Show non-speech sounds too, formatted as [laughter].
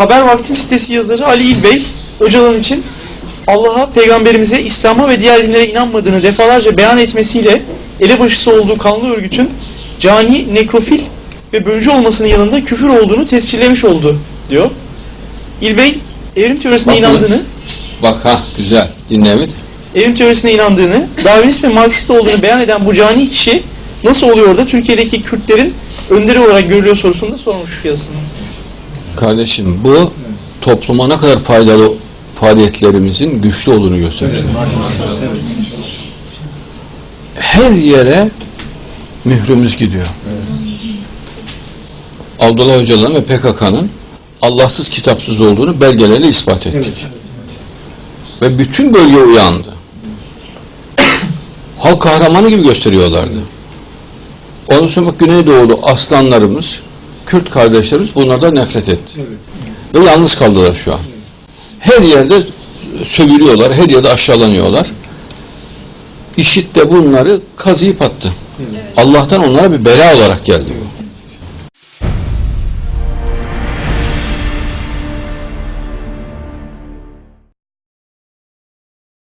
Haber Vaktim sitesi yazarı Ali İlbey, Öcalan için Allah'a, peygamberimize, İslam'a ve diğer dinlere inanmadığını defalarca beyan etmesiyle elebaşısı olduğu kanlı örgütün cani, nekrofil ve bölücü olmasının yanında küfür olduğunu tescillemiş oldu diyor. İlbey evrim teorisine Bakın. inandığını, Bak ha güzel. Dinle evet. evrim teorisine inandığını, Darwinist ve Marksist olduğunu beyan eden bu cani kişi nasıl oluyor da Türkiye'deki Kürtlerin önderi olarak görülüyor sorusunu da sormuş yazısında. Kardeşim bu topluma ne kadar faydalı faaliyetlerimizin güçlü olduğunu gösteriyor. Her yere mührümüz gidiyor. Abdullah Öcalan ve PKK'nın Allahsız kitapsız olduğunu belgelerle ispat ettik. Ve bütün bölge uyandı. [coughs] Halk kahramanı gibi gösteriyorlardı. Ondan sonra bak Güneydoğulu aslanlarımız, Kürt kardeşlerimiz bunlardan nefret etti. Ve yalnız kaldılar şu an. Her yerde sövülüyorlar, her yerde aşağılanıyorlar. İşit de bunları kazıyıp attı. Allah'tan onlara bir bela olarak geldi bu.